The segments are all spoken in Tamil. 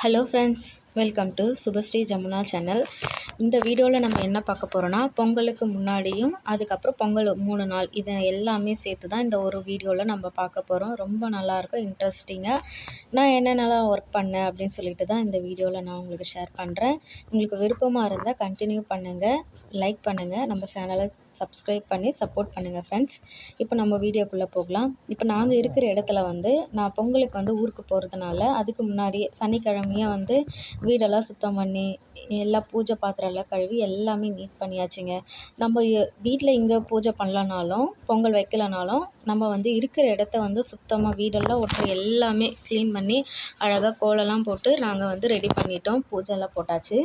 Hello friends welcome to Subhashree Jamuna channel இந்த வீடியோவில் நம்ம என்ன பார்க்க போகிறோன்னா பொங்கலுக்கு முன்னாடியும் அதுக்கப்புறம் பொங்கல் மூணு நாள் இதை எல்லாமே சேர்த்து தான் இந்த ஒரு வீடியோவில் நம்ம பார்க்க போகிறோம் ரொம்ப நல்லாயிருக்கும் இன்ட்ரெஸ்டிங்காக நான் என்னென்னலாம் ஒர்க் பண்ணேன் அப்படின்னு சொல்லிட்டு தான் இந்த வீடியோவில் நான் உங்களுக்கு ஷேர் பண்ணுறேன் உங்களுக்கு விருப்பமாக இருந்தால் கண்டினியூ பண்ணுங்கள் லைக் பண்ணுங்கள் நம்ம சேனலை சப்ஸ்கிரைப் பண்ணி சப்போர்ட் பண்ணுங்கள் ஃப்ரெண்ட்ஸ் இப்போ நம்ம வீடியோக்குள்ளே போகலாம். இப்போ நாங்கள் இருக்கிற இடத்துல வந்து நான் பொங்கலுக்கு வந்து ஊருக்கு போகிறதுனால அதுக்கு முன்னாடி சனிக்கிழமையே வந்து வீடெல்லாம் சுத்தம் பண்ணி எல்லா பூஜை பாத்திரம்லாம் கழுவி எல்லாமே நீட் பண்ணியாச்சுங்க. நம்ம வீட்டில் இங்கே பூஜை பண்ணலனாலும் பொங்கல் வைக்கலனாலும் நம்ம வந்து இருக்கிற இடத்த வந்து சுத்தமாக வீடெல்லாம் ஒட்டுற எல்லாமே க்ளீன் பண்ணி அழகாக கோலம்லாம் போட்டு நாங்கள் வந்து ரெடி பண்ணிட்டோம். பூஜைலாம் போட்டாச்சு.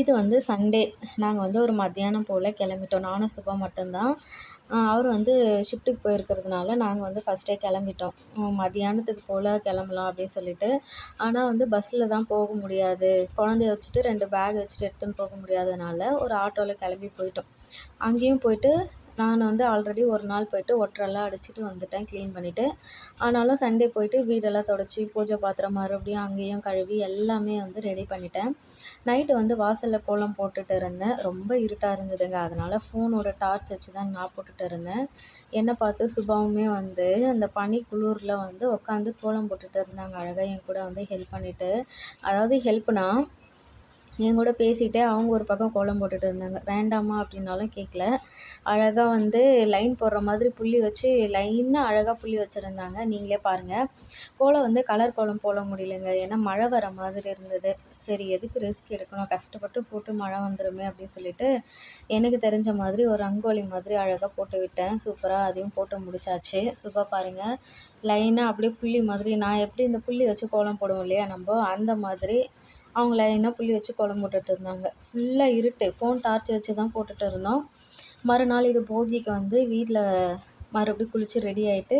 இது வந்து சண்டே நாங்கள் வந்து ஒரு மத்தியானம் போல் கிளம்பிட்டோம். நானும் சுபா மட்டும்தான். அவர் வந்து ஷிஃப்ட்டுக்கு போயிருக்கிறதுனால நாங்கள் வந்து ஃபஸ்ட்டே கிளம்பிட்டோம். மத்தியானத்துக்கு போல் கிளம்பலாம் அப்படின்னு சொல்லிட்டு. ஆனால் வந்து பஸ்ஸில் தான் போக முடியாது. குழந்தைய வச்சுட்டு ரெண்டு பேக் வச்சுட்டு எடுத்துன்னு போக முடியாதனால ஒரு ஆட்டோவில் கிளம்பி போயிட்டோம். அங்கேயும் போயிட்டு நான் வந்து ஆல்ரெடி ஒரு நாள் போயிட்டு ஒட்டரெல்லாம் அடிச்சுட்டு வந்துட்டேன் க்ளீன் பண்ணிவிட்டு ஆனாலும் சண்டே போயிட்டு வீடெல்லாம் தொடச்சி பூஜை பாத்திரம் மறுபடியும் அங்கேயும் கழுவி எல்லாமே வந்து ரெடி பண்ணிட்டேன். நைட்டு வந்து வாசலில் கோலம் போட்டுட்டு இருந்தேன். ரொம்ப இருட்டாக இருந்ததுங்க. அதனால் ஃபோனோட டார்ச் வச்சு தான் நான் போட்டுட்டு இருந்தேன். என்னை பார்த்து சுபாவுமே வந்து அந்த பனி குளிரில் வந்து உட்காந்து கோலம் போட்டுட்டு இருந்தாங்க. அழகாக என் கூட வந்து ஹெல்ப் பண்ணிவிட்டு அதாவது ஹெல்ப்னால் என் கூட பேசிகிட்டே அவங்க ஒரு பக்கம் கோலம் போட்டுட்டு இருந்தாங்க. வேண்டாமா அப்படின்னாலும் கேட்கல அழகாக வந்து லைன் போடுற மாதிரி புள்ளி வச்சு லைனாக அழகாக புள்ளி வச்சுருந்தாங்க. நீங்களே பாருங்கள் கோலம் வந்து கலர் கோலம் போட முடியலங்க. ஏன்னா மழை வர மாதிரி இருந்தது. சரி எதுக்கு ரிஸ்க் எடுக்கணும்? கஷ்டப்பட்டு போட்டு மழை வந்துடுமே அப்படின்னு சொல்லிட்டு எனக்கு தெரிஞ்ச மாதிரி ஒரு ரங்கோலி மாதிரி அழகாக போட்டு விட்டேன். சூப்பராக அதையும் போட்டு முடிச்சாச்சு. சூப்பராக பாருங்கள் லைனாக அப்படியே புள்ளி மாதிரி. நான் எப்படி இந்த புள்ளி வச்சு கோலம் போடுவோம் இல்லையா? நம்ம அந்த மாதிரி அவங்க லைனாக புள்ளி வச்சு கோலம் போட்டுட்டு இருந்தாங்க. ஃபுல்லாக இருட்டு. ஃபோன் டார்ச் வச்சு தான் போட்டுட்டு இருந்தோம். மறுநாள் இது போகிக்கு வந்து வீட்டில் மறுபடியும் குளித்து ரெடி ஆகிட்டு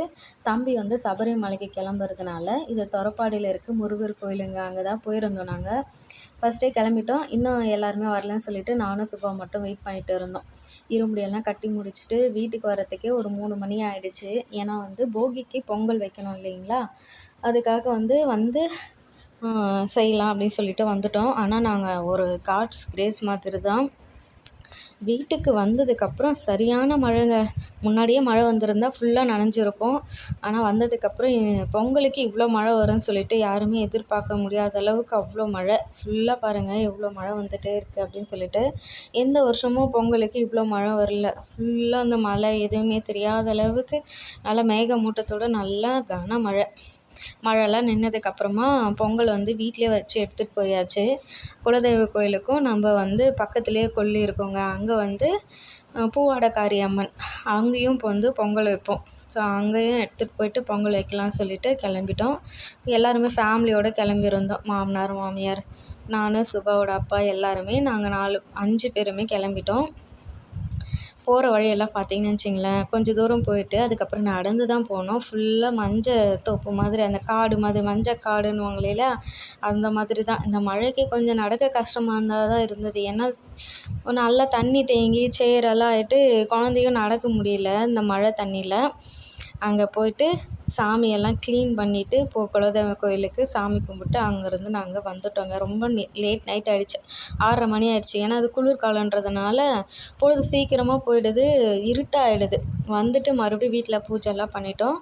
தம்பி வந்து சபரிமலைக்கு கிளம்புறதுனால இது தொரப்பாடியில் இருக்குது முருகர் கோயிலுங்க அங்கே தான் போயிருந்தோம் நாங்கள் ஃபஸ்ட்டே கிளம்பிட்டோம். இன்னும் எல்லாருமே வரலன்னு சொல்லிட்டு நானும் சுபா மட்டும் வெயிட் பண்ணிட்டு இருந்தோம். இருமுடியெல்லாம் கட்டி முடிச்சுட்டு வீட்டுக்கு வரத்துக்கே ஒரு மூணு மணி ஆகிடுச்சு ஏன்னா வந்து போகிக்கு பொங்கல் வைக்கணும் இல்லைங்களா? அதுக்காக வந்து வந்து செய்யலாம் அப்படின்னு சொல்லிட்டு வந்துட்டோம். ஆனால் நாங்கள் ஒரு காட்ஸ் கிரேஸ் மாதிரி தான் வீட்டுக்கு வந்ததுக்கப்புறம் சரியான மழைங்க. முன்னாடியே மழை வந்திருந்தால் ஃபுல்லாக நனைஞ்சிருப்போம். ஆனால் வந்ததுக்கப்புறம் பொங்கலுக்கு இவ்வளோ மழை வரும்னு சொல்லிட்டு யாருமே எதிர்பார்க்க முடியாத அளவுக்கு அவ்வளோ மழை. ஃபுல்லாக பாருங்கள் எவ்வளோ மழை வந்துகிட்டே இருக்குது அப்படின்னு சொல்லிட்டு. எந்த வருஷமும் பொங்கலுக்கு இவ்வளோ மழை வரல. ஃபுல்லாக அந்த மழை எதுவுமே தெரியாத அளவுக்கு நல்லா மேகமூட்டத்தோடு நல்லா கனமழை மழைலாம் நின்றதுக்கப்புறமா பொங்கல் வந்து வீட்டிலே வச்சு எடுத்துகிட்டு போயாச்சு. குலதெய்வ கோயிலுக்கும் நம்ம வந்து பக்கத்துலேயே கொல்லி இருக்கோங்க. அங்கே வந்து பூவாடக்காரி அம்மன். அங்கேயும் இப்போ வந்து பொங்கல் வைப்போம். ஸோ அங்கேயும் எடுத்துகிட்டு போயிட்டு பொங்கல் வைக்கலாம்னு சொல்லிட்டு கிளம்பிட்டோம். எல்லாருமே ஃபேமிலியோடு கிளம்பியிருந்தோம். மாமனார் மாமியார் நான் சுபாவோட அப்பா எல்லாருமே நாங்கள் நாலு அஞ்சு பேருமே கிளம்பிட்டோம். போகிற வழியெல்லாம் பார்த்தீங்கன்னு வச்சிங்களேன். கொஞ்சம் தூரம் போயிட்டு அதுக்கப்புறம் நடந்து தான் போனோம். ஃபுல்லாக மஞ்சள் தோப்பு மாதிரி அந்த காடு மாதிரி மஞ்சள் காடுன்னுவாங்களேல அந்த மாதிரி தான். இந்த மழைக்கு கொஞ்சம் நடக்க கஷ்டமாக இருந்தால் தான் இருந்தது. ஏன்னா நல்லா தண்ணி தேங்கி சேரெல்லாம் ஆகிட்டு குழந்தையும் நடக்க முடியல இந்த மழை தண்ணியில். அங்கே போயிட்டு சாமியெல்லாம் க்ளீன் பண்ணிவிட்டு இப்போது குலதெய்வ கோயிலுக்கு சாமி கும்பிட்டு அங்கேருந்து நாங்கள் வந்துட்டோங்க. ரொம்ப லேட் நைட் ஆகிடுச்சு ஆறரை மணி ஆகிடுச்சி ஏன்னா அது குளிர்காலன்றதுனால பொழுது சீக்கிரமாக போயிடுது இருட்டாகிடுது வந்துட்டு மறுபடியும் வீட்டில் பூஜைலாம் பண்ணிட்டோம்.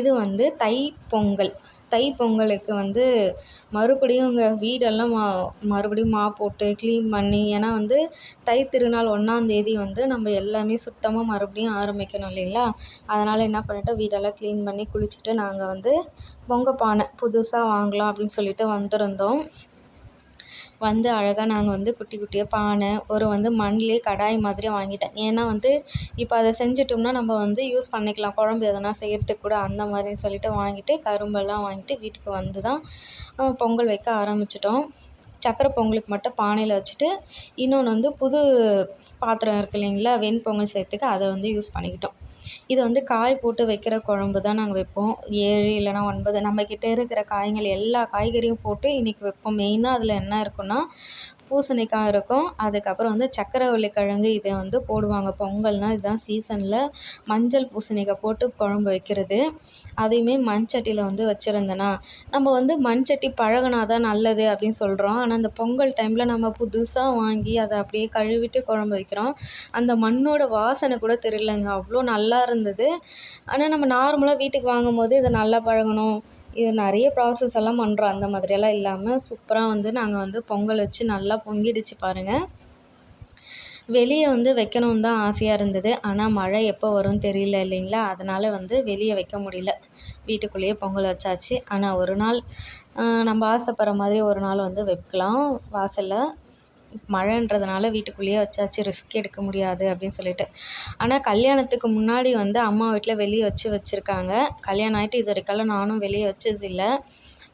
இது வந்து தை பொங்கல். தை பொங்கலுக்கு வந்து மறுபடியும் இங்கே வீடெல்லாம் மா மறுபடியும் மா போட்டு க்ளீன் பண்ணி ஏன்னா வந்து தை திருநாள் ஒன்றாந்தேதி வந்து நம்ம எல்லாமே சுத்தமாக மறுபடியும் ஆரம்பிக்கணும் இல்லைங்களா? அதனால் என்ன பண்ணிட்டோம் வீடெல்லாம் க்ளீன் பண்ணி குளிச்சுட்டு நாங்கள் வந்து பொங்க பானை புதுசாக வாங்கலாம் அப்படின்னு சொல்லிட்டு வந்திருந்தோம். வந்து அழகாக நாங்கள் வந்து குட்டி குட்டியாக பானை ஒரு வந்து மண்ணிலே கடாய் மாதிரி வாங்கிட்டேன். ஏன்னா வந்து இப்போ அதை செஞ்சிட்டோம்னா நம்ம வந்து யூஸ் பண்ணிக்கலாம். குழம்பு எதனா செய்கிறதுக்கு கூட அந்த மாதிரின்னு சொல்லிட்டு வாங்கிட்டு கரும்பெல்லாம் வாங்கிட்டு வீட்டுக்கு வந்து தான் பொங்கல் வைக்க ஆரம்பிச்சிட்டோம். சக்கரை பொங்கலுக்கு மட்டும் பானையில் வச்சுட்டு இன்னொன்று வந்து புது பாத்திரம் இருக்குது இல்லைங்களா வெண்பொங்கல் செய்கிறதுக்கு அதை வந்து யூஸ் பண்ணிக்கிட்டோம். இது வந்து காய் போட்டு வைக்கிற குழம்பு தான் நாங்கள் வைப்போம். ஏழு இல்லைனா ஒன்பது நம்மக்கிட்ட இருக்கிற காய்கள் எல்லா காய்கறியும் போட்டு இன்றைக்கி வைப்போம். மெயினாக அதில் என்ன இருக்குன்னா பூசணிக்காய் இருக்கும். அதுக்கப்புறம் வந்து சக்கரவள்ளி கிழங்கு இதை வந்து போடுவாங்க. பொங்கல்னால் இதுதான் சீசனில் மஞ்சள் பூசணிக்காய் போட்டு குழம்பு வைக்கிறது. அதையுமே மண் சட்டியில் வந்து வச்சுருந்தேன்னா நம்ம வந்து மண் சட்டி தான் நல்லது அப்படின்னு சொல்கிறோம் ஆனால் அந்த பொங்கல் டைமில் நம்ம புதுசாக வாங்கி அதை அப்படியே கழுவிட்டு குழம்பு வைக்கிறோம். அந்த மண்ணோட வாசனை கூட தெரியலங்க. அவ்வளோ நல்லா இருந்தது. ஆனால் நம்ம நார்மலாக வீட்டுக்கு வாங்கும்போது இதை நல்லா பழகணும். இது நிறைய ப்ராசஸ் எல்லாம் பண்ணுறோம் அந்த மாதிரியெல்லாம் இல்லாமல் சூப்பராக வந்து நாங்கள் வந்து பொங்கல் வச்சு நல்லா பொங்கிடுச்சு பாருங்கள் வெளியே வந்து வைக்கணுன்னு தான் ஆசையாக இருந்தது. ஆனால் மழை எப்போ வரும்னு தெரியல இல்லைங்களா? அதனால் வந்து வெளியே வைக்க முடியல. வீட்டுக்குள்ளேயே பொங்கல் வச்சாச்சு. ஆனால் ஒரு நாள் நம்ம ஆசைப்படுற மாதிரி ஒரு நாள் வந்து வைக்கலாம். வாசலில் மழைன்றதுனால வீட்டுக்குள்ளேயே வச்சாச்சு ரிஸ்க் எடுக்க முடியாது அப்படின்னு சொல்லிட்டு. ஆனால் கல்யாணத்துக்கு முன்னாடி வந்து அம்மா வீட்டில் வெளியே வச்சு வச்சுருக்காங்க. கல்யாணம் ஆகிட்டு இது வரைக்கெல்லாம் நானும் வெளியே வச்சதில்லை.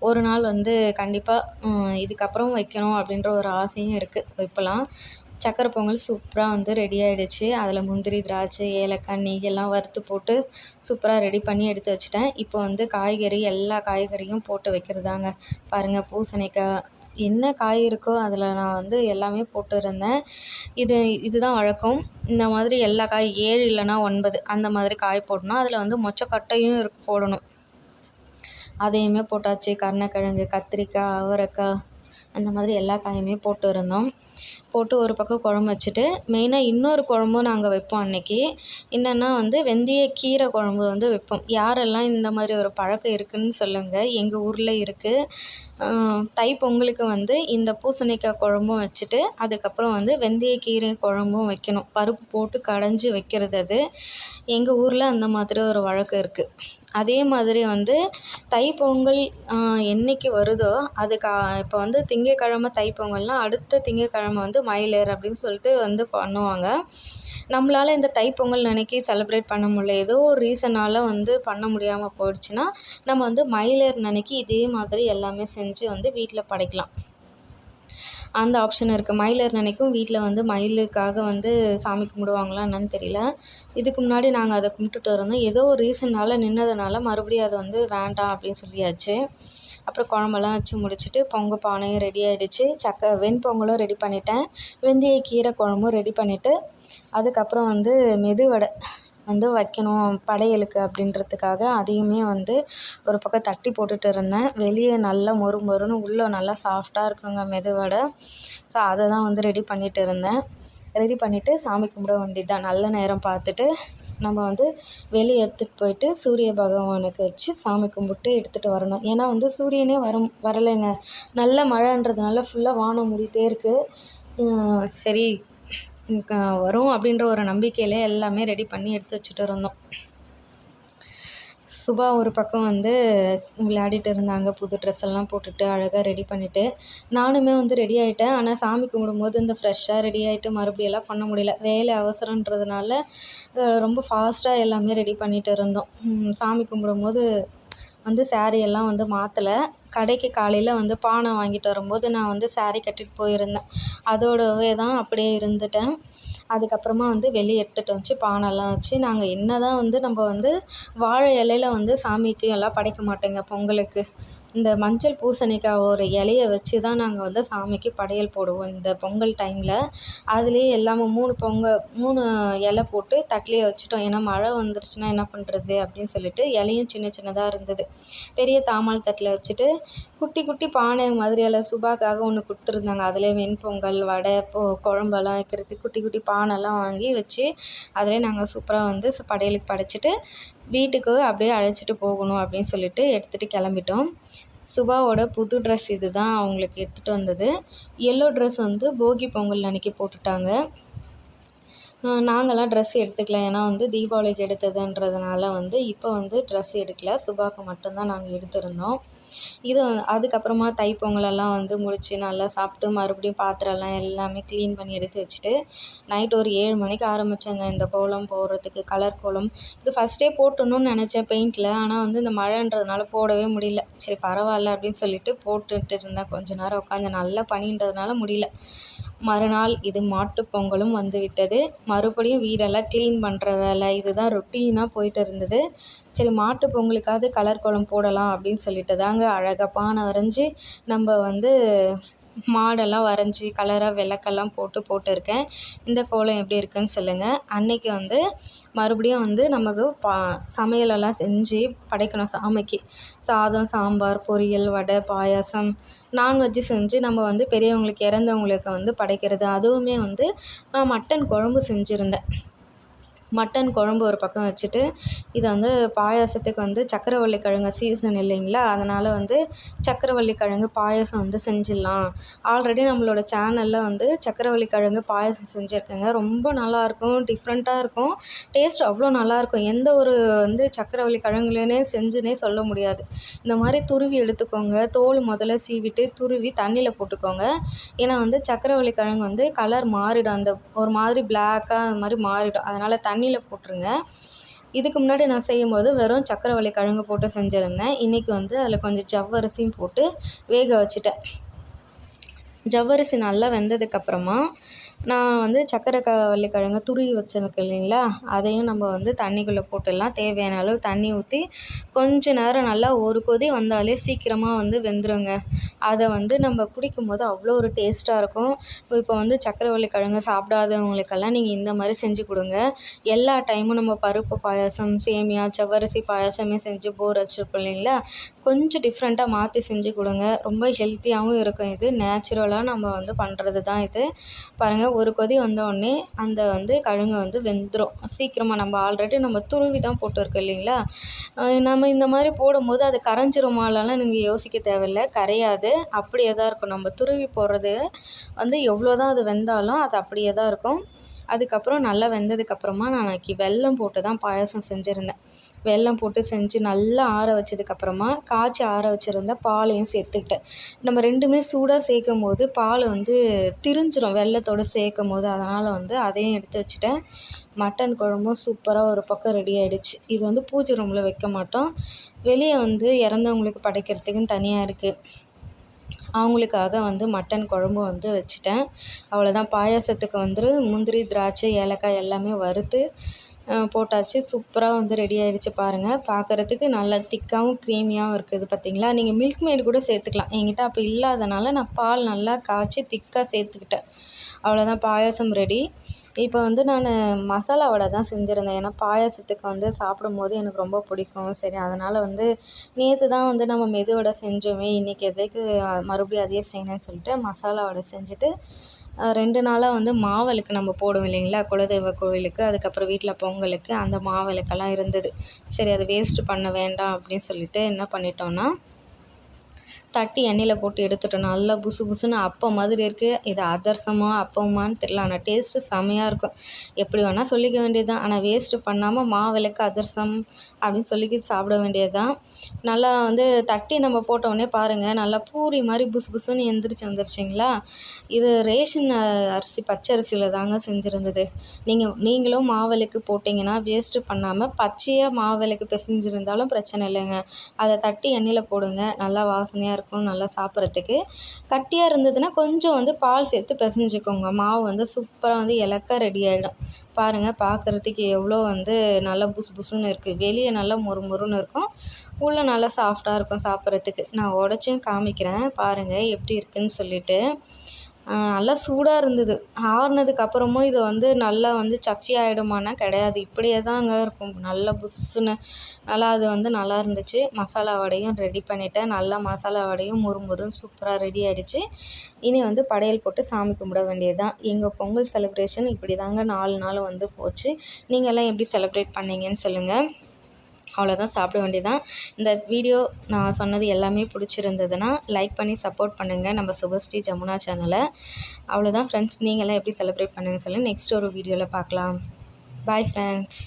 ஒரு நாள் வந்து கண்டிப்பாக இதுக்கப்புறம் வைக்கணும் அப்படின்ற ஒரு ஆசையும் இருக்குது வைப்பலாம் சக்கரை பொங்கல் சூப்பராக வந்து ரெடி ஆகிடுச்சு அதில் முந்திரி திராட்சை ஏலக்காய் நெய் எல்லாம் வறுத்து போட்டு சூப்பராக ரெடி பண்ணி எடுத்து வச்சுட்டேன். இப்போ வந்து காய்கறி எல்லா காய்கறியும் போட்டு வைக்கிறதாங்க. பாருங்கள் பூசணிக்காய் என்ன காய் இருக்கோ அதில் நான் வந்து எல்லாமே போட்டிருந்தேன். இது இதுதான் வழக்கம். இந்த மாதிரி எல்லா காய் ஏழு இல்லைன்னா ஒன்பது அந்த மாதிரி காய் போடணும். அதில் வந்து மொச்சக்கொட்டையும் போடணும். அதையுமே போட்டாச்சு. கருணக்கிழங்கு கத்திரிக்காய் அவரைக்காய் அந்த மாதிரி எல்லா காயுமே போட்டு இருந்தோம். போட்டு ஒரு பக்கம் குழம்பு வச்சுட்டு மெயினாக இன்னொரு குழம்பும் நாங்கள் வைப்போம் அன்றைக்கி என்னென்னா வந்து வெந்தய கீரை குழம்பு வந்து வைப்போம். யாரெல்லாம் இந்த மாதிரி ஒரு பழக்கம் இருக்குதுன்னு சொல்லுங்கள் எங்கள் ஊரில் இருக்குது தை பொங்கலுக்கு வந்து இந்த பூசணிக்காய் குழம்பும் வச்சுட்டு அதுக்கப்புறம் வந்து வெந்தய கீரை குழம்பும் வைக்கணும். பருப்பு போட்டு கடைஞ்சி வைக்கிறது அது. எங்கள் ஊரில் அந்த மாதிரி ஒரு வழக்கம் இருக்குது அதே மாதிரி வந்து தைப்பொங்கல் என்றைக்கு வருதோ அதுக்கு இப்போ வந்து திங்கட்கிழம தைப்பொங்கல்னால் அடுத்த திங்கக்கிழம வந்து மயிலேர் அப்படின்னு சொல்லிட்டு வந்து பண்ணுவாங்க. நம்மளால் இந்த தைப்பொங்கல் அன்றைக்கி செலிப்ரேட் பண்ண முடியல. ஏதோ ஒரு ரீசனால் வந்து பண்ண முடியாமல் போயிடுச்சுன்னா நம்ம வந்து மயிலேர் அன்றைக்கி இதே மாதிரி எல்லாமே செஞ்சு வந்து வீட்டில் படைக்கலாம். அந்த ஆப்ஷன் இருக்குது மயிலர் அன்னைக்கும் வீட்டில் வந்து மயிலுக்காக வந்து சாமி கும்பிடுவாங்களா என்னன்னு தெரியல. இதுக்கு முன்னாடி நாங்கள் அதை கும்பிட்டுட்டு இருந்தோம். ஏதோ ஒரு ரீசன்னால் நின்றதுனால மறுபடியும் அதை வந்து வேண்டாம் அப்படின்னு சொல்லியாச்சு. அப்புறம் குழம்பெல்லாம் வச்சு முடிச்சுட்டு பொங்க பானையும் ரெடி ஆகிடுச்சு சக்க வெண்பொங்கலும் ரெடி பண்ணிட்டேன். வெந்தய கீரை குழம்பும் ரெடி பண்ணிவிட்டு அதுக்கப்புறம் வந்து மெதுவடை வந்து வைக்கணும் படையலுக்கு அப்படின்றதுக்காக அதையுமே வந்து ஒரு பக்கம் தட்டி போட்டுட்டு இருந்தேன். வெளியே நல்லா மொறு மொறுன்னு உள்ளே நல்லா சாஃப்டாக இருக்குங்க மெதுவடை ஸோ அதை தான் வந்து ரெடி பண்ணிட்டு இருந்தேன். ரெடி பண்ணிவிட்டு சாமி கும்பிட வேண்டியது தான் நல்ல நேரம் பார்த்துட்டு நம்ம வந்து வெளியே எடுத்துகிட்டு போயிட்டு சூரிய பகவானுக்கு வச்சு சாமி கும்பிட்டு எடுத்துகிட்டு வரணும். ஏன்னா வந்து சூரியனே வரும் வரலைங்க. நல்ல மழைன்றதுனால ஃபுல்லாக வானம் மூடிட்டே இருக்குது சரி வரும் அப்படின்ற ஒரு நம்பிக்கையில் எல்லாமே ரெடி பண்ணி எடுத்து வச்சுட்டு இருந்தோம். சுபா ஒரு பக்கம் வந்து விளையாடிட்டு இருந்தாங்க. புது ட்ரெஸ் எல்லாம் போட்டுட்டு அழகாக ரெடி பண்ணிவிட்டு நானுமே வந்து ரெடி ஆகிட்டேன் ஆனால் சாமி கும்பிடும்போது இந்த ஃப்ரெஷ்ஷாக ரெடி ஆகிட்டு மறுபடியும் எல்லாம் பண்ண முடியல. வேலை அவசரன்றதுனால ரொம்ப ஃபாஸ்ட்டாக எல்லாமே ரெடி பண்ணிட்டு இருந்தோம். சாமி கும்பிடும்போது வந்து ஸாரி எல்லாம் வந்து மாற்றல கடைக்கு காலையில் வந்து பானை வாங்கிட்டு வரும்போது நான் வந்து சாரீ கட்டிட்டு போயிருந்தேன். அதோடவே தான் அப்படியே இருந்துட்டேன். அதுக்கப்புறமா வந்து வெளியே எடுத்துகிட்டு வச்சு பானைலாம் வச்சு நாங்கள் என்ன தான் வந்து நம்ம வந்து வாழை இலையில வந்து சாமிக்கு எல்லாம் படைக்க மாட்டோங்க பொங்கலுக்கு. இந்த மஞ்சள் பூசணிக்காய் ஒரு இலைய வச்சு தான் நாங்கள் வந்து சாமிக்கு படையல் போடுவோம் இந்த பொங்கல் டைமில் அதுலேயே எல்லாமே மூணு பொங்கல் மூணு இல போட்டு தட்டிலே வச்சுட்டோம். ஏன்னா மழை வந்துருச்சுன்னா என்ன பண்ணுறது அப்படின்னு சொல்லிட்டு இலையும் சின்ன சின்னதாக இருந்தது. பெரிய தாமால் தட்டில் வச்சுட்டு குட்டி குட்டி பானை மாதிரியெல்லாம் சுபாக்காக ஒன்று கொடுத்துருந்தாங்க. அதிலே வெண்பொங்கல் வடை பொ குழம்பெல்லாம் வைக்கிறதுக்கு குட்டி குட்டி பானைலாம் வாங்கி வச்சு அதிலே நாங்கள் சூப்பராக வந்து படையலுக்கு படைச்சிட்டு வீட்டுக்கு அப்படியே அழைச்சிட்டு போகணும் அப்படின்னு சொல்லிட்டு எடுத்துகிட்டு கிளம்பிட்டோம். சுபாவோட புது ட்ரெஸ் இது தான் அவங்களுக்கு எடுத்துகிட்டு வந்தது. எல்லோ ட்ரெஸ் வந்து போகி பொங்கல் அன்றைக்கி போட்டுட்டாங்க. நாங்களாம் ட்ரெஸ் எடுத்துக்கல. ஏன்னா வந்து தீபாவளிக்கு எடுத்ததுன்றதுனால வந்து இப்போ வந்து ட்ரெஸ் எடுக்கல. சுபாவுக்கு மட்டும்தான் நாங்கள் எடுத்திருந்தோம். இது அதுக்கப்புறமா தைப்பொங்கலெல்லாம் வந்து முடித்து நல்லா சாப்பிட்டு மறுபடியும் பாத்திரம்லாம் எல்லாமே க்ளீன் பண்ணி எடுத்து வச்சுட்டு நைட் ஒரு ஏழு மணிக்கு ஆரம்பித்தேங்க இந்த கோலம் போடுறதுக்கு கலர் கோலம். இது ஃபஸ்ட்டே போட்டுடணும்னு நினச்சேன் பெயிண்டில் ஆனால் வந்து இந்த மழைன்றதுனால போடவே முடியல. சரி பரவாயில்ல அப்படின்னு சொல்லிட்டு போட்டுட்டு இருந்தேன். கொஞ்ச நேரம் உட்காந்து நல்லா பனின்றதுனால முடியல. மறுநாள் இது மாட்டுப் பொங்கலும் மறுபடியும் வீடெல்லாம் க்ளீன் பண்ணுற வேலை இதுதான் ரொட்டீனாக போயிட்டு இருந்தது. சரி மாட்டுப் பொங்கலுக்காவது கலர் கோலம் போடலாம் அப்படின்னு சொல்லிட்டு தாங்க அழகாக பானை வரைஞ்சி நம்ம வந்து மாடெல்லாம் வரைஞ்சி கலராக விளக்கெல்லாம் போட்டு போட்டிருக்கேன். இந்த கோலம் எப்படி இருக்குன்னு சொல்லுங்கள் அன்னைக்கு வந்து மறுபடியும் வந்து நமக்கு பா சமையலெல்லாம் செஞ்சு படைக்கணும் சாமிக்கு. சாதம் சாம்பார் பொரியல் வடை பாயாசம் நான்வெஜ்ஜு செஞ்சு நம்ம வந்து பெரியவங்களுக்கு இறந்தவங்களுக்கு வந்து படைக்கிறது. அதுவுமே வந்து நான் மட்டன் குழம்பு செஞ்சுருந்தேன். மட்டன் குழம்பு ஒரு பக்கம் வச்சுட்டு இதை வந்து பாயாசத்துக்கு வந்து சக்கரவள்ளி கிழங்கு சீசன் இல்லைங்களா? அதனால் வந்து சக்கரவள்ளி கிழங்கு பாயாசம் வந்து செஞ்சிடலாம். ஆல்ரெடி நம்மளோட சேனலில் வந்து சக்கரவள்ளி கிழங்கு பாயாசம் செஞ்சுருக்கேங்க. ரொம்ப நல்லாயிருக்கும் டிஃப்ரெண்ட்டாக இருக்கும். டேஸ்ட் அவ்வளோ நல்லாயிருக்கும் எந்த ஒரு வந்து சக்கரவள்ளி கிழங்குலேனே செஞ்சுனே சொல்ல முடியாது. இந்த மாதிரி துருவி எடுத்துக்கோங்க. தோல் முதல்ல சீவிட்டு துருவி தண்ணியில் போட்டுக்கோங்க. ஏன்னா வந்து சக்கரவள்ளி கிழங்கு வந்து கலர் மாறிடும். அந்த ஒரு மாதிரி பிளாக்காக அந்த மாதிரி மாறிடும். அதனால் தண்ணியில் போட்டுருங்க. இதுக்கு முன்னாடி நான் செய்யும்போது வெறும் சக்கரவள்ளி கிழங்கு போட்டு செஞ்சுருந்தேன். இன்றைக்கி வந்து அதில் கொஞ்சம் ஜவ்வரிசியும் போட்டு வேக வச்சுட்டேன். ஜவ்வரிசி நல்லா வெந்ததுக்கப்புறமா நான் வந்து சக்கரை க வள்ளிக்கிழங்கு துருவி வச்சுருக்கேன் இல்லைங்களா? அதையும் நம்ம வந்து தண்ணிக்குள்ளே போட்டுடலாம். தேவையான அளவு தண்ணி ஊற்றி கொஞ்ச நேரம் நல்லா ஒரு கொதி வந்தாலே சீக்கிரமாக வந்து வெந்துருங்க. அதை வந்து நம்ம குடிக்கும்போது அவ்வளோ ஒரு டேஸ்ட்டாக இருக்கும். இப்போ வந்து சக்கரை கிழங்கு சாப்பிடாதவங்களுக்கெல்லாம் நீங்கள் இந்த மாதிரி செஞ்சு கொடுங்க. எல்லா டைமும் நம்ம பருப்பு பாயாசம் சேமியா செவ்வரிசி பாயாசமே செஞ்சு போர் வச்சுருப்போம் இல்லைங்களா? கொஞ்சம் டிஃப்ரெண்ட்டாக மாற்றி செஞ்சு கொடுங்க. ரொம்ப ஹெல்த்தியாகவும் இருக்கும் இது. நேச்சுரலாக நம்ம வந்து பண்ணுறது தான் இது. பாருங்கள் ஒரு கொதி வந்தோடனே அந்த வந்து கிழங்கு வந்து வெந்துடும் சீக்கிரமாக நம்ம ஆல்ரெடி நம்ம துருவி தான் போட்டிருக்கோம் இல்லைங்களா? நம்ம இந்த மாதிரி போடும்போது அது கரைஞ்சிருமாலாம் நீங்கள் யோசிக்க தேவையில்ல. கரையாது. அப்படியே தான் இருக்கும். நம்ம துருவி போடுறது வந்து எவ்வளோ தான் அது வெந்தாலும் அது அப்படியே தான் இருக்கும். அதுக்கப்புறம் நல்லா வெந்ததுக்கப்புறமா நான் அன்றைக்கி வெல்லம் போட்டு தான் பாயாசம் செஞ்சுருந்தேன். வெல்லம் போட்டு செஞ்சு நல்லா ஆற வச்சதுக்கப்புறமா காய்ச்சி ஆற வச்சுருந்த பாலையும் சேர்த்துக்கிட்டேன். நம்ம ரெண்டுமே சூடாக சேர்க்கும் போது பால் வந்து திரிஞ்சிடும் வெல்லத்தோடு சேர்க்கும் போது அதனால் வந்து அதையும் எடுத்து வச்சுட்டேன். மட்டன் குழம்பும் சூப்பராக ஒரு பக்கம் ரெடி ஆகிடுச்சு இது வந்து பூஜை ரூமில் வைக்க மாட்டோம். வெளியே வந்து இறந்தவங்களுக்கு படைக்கிறதுக்குன்னு தனியாக இருக்குது அவங்களுக்காக வந்து மட்டன் குழம்பு வந்து வச்சுட்டேன். அவ்வளோதான் பாயாசத்துக்கு வந்து முந்திரி திராட்சை ஏலக்காய் எல்லாமே வறுத்து போட்டாச்சு. சூப்பராக வந்து ரெடி ஆகிடுச்சு பாருங்கள் பார்க்குறதுக்கு நல்லா திக்காகவும் க்ரீமியாகவும் இருக்குது பார்த்திங்களா நீங்கள் மில்க் மேடு கூட சேர்த்துக்கலாம். என்கிட்ட அப்போ இல்லாதனால நான் பால் நல்லா காய்ச்சி திக்காக சேர்த்துக்கிட்டேன். அவ்வளோதான் பாயாசம் ரெடி இப்போ வந்து நான் மசாலா வடை தான் செஞ்சுருந்தேன். ஏன்னா பாயாசத்துக்கு வந்து சாப்பிடும்போது எனக்கு ரொம்ப பிடிக்கும். சரி அதனால் வந்து நேற்று தான் வந்து நம்ம மெது வடை செஞ்சோமே. இன்றைக்கி எதுக்கு மறுபடியும் அதையே செய்யணும்னு சொல்லிட்டு மசாலா வடை செஞ்சுட்டு ரெண்டு நாளாக வந்து மாவிளக்கு நம்ம போடுவோம் இல்லைங்களா? குலதெய்வ கோவிலுக்கு அதுக்கப்புறம் வீட்டில் பொங்கலுக்கு அந்த மாவிளக்கெல்லாம் இருந்தது. சரி அதை வேஸ்ட்டு பண்ண வேண்டாம் அப்படின்னு சொல்லிட்டு என்ன பண்ணிட்டோன்னா தட்டி எண்ணெயில் போட்டு எடுத்துட்டோம். நல்லா புசு புசுன்னு அப்பம் மாதிரி இருக்குது இது அதிரசமா அப்பமான்னு தெரியல. ஆனால் டேஸ்ட்டு செமையாக இருக்கும். எப்படி வேணால் சொல்லிக்க வேண்டியது தான் ஆனால் வேஸ்ட்டு பண்ணாமல் மாவிளக்கு அதிரசம் அப்படின்னு சொல்லி சாப்பிட வேண்டியது தான் நல்லா வந்து தட்டி நம்ம போட்டோடனே பாருங்கள் நல்லா பூரி மாதிரி புசு புசுன்னு எந்திரிச்சு வந்துருச்சிங்களா? இது ரேஷன் அரிசி பச்சை அரிசியில் தாங்க செஞ்சுருந்தது. நீங்கள் நீங்களும் மாவிளக்கு போட்டிங்கன்னா வேஸ்ட்டு பண்ணாமல் பச்சையாக மாவிளக்கு பிசைஞ்சிருந்தாலும் பிரச்சனை இல்லைங்க. அதை தட்டி எண்ணெயில் போடுங்க. நல்லா வாசனை வாசனையாக இருக்கும் நல்லா சாப்பிட்றதுக்கு. கட்டியாக இருந்ததுன்னா கொஞ்சம் வந்து பால் சேர்த்து பிசைஞ்சிக்கோங்க. மாவு வந்து சூப்பராக வந்து இலக்க ரெடி ஆகிடும் பாருங்கள் பார்க்குறதுக்கு எவ்வளோ வந்து நல்லா புசு புசுன்னு இருக்குது வெளியே நல்லா மொறு மொறுன்னு இருக்கும். உள்ளே நல்லா சாஃப்டாக இருக்கும் சாப்பிட்றதுக்கு. நான் உடச்சும் காமிக்கிறேன். பாருங்கள் எப்படி இருக்குதுன்னு சொல்லிட்டு. நல்லா சூடாக இருந்தது. ஆறுனதுக்கு அப்புறமும் இது வந்து நல்லா வந்து சஃப்பி ஆகிடுமானா கிடையாது. இப்படியே தாங்க இருக்கும். நல்லா புஸ்ஸுன்னு. நல்லா அது வந்து நல்லா இருந்துச்சு. மசாலா வடையும் ரெடி பண்ணிவிட்டேன் நல்லா மசாலா வடையும் முறுமுறுன்னு சூப்பராக ரெடி ஆகிடுச்சு இனி வந்து படையல் போட்டு சாமி கும்பிட வேண்டியது தான் எங்கள் பொங்கல் செலிப்ரேஷன் இப்படி தாங்க நாலு நாள் வந்து போச்சு. நீங்கள்லாம் எப்படி செலிப்ரேட் பண்ணீங்கன்னு சொல்லுங்கள் அவ்வளோதான் சாப்பிட வேண்டியதான் இந்த வீடியோ நான் சொன்னது எல்லாமே பிடிச்சிருந்ததுன்னா லைக் பண்ணி சப்போர்ட் பண்ணுங்கள் நம்ம சுபஸ்ரீ ஜமுனா சேனலை அவ்வளோதான் ஃப்ரெண்ட்ஸ் நீங்களாம் எப்படி செலிப்ரேட் பண்ணுங்கள் சொல்லி நெக்ஸ்ட் ஒரு வீடியோவில் பார்க்கலாம். Bye friends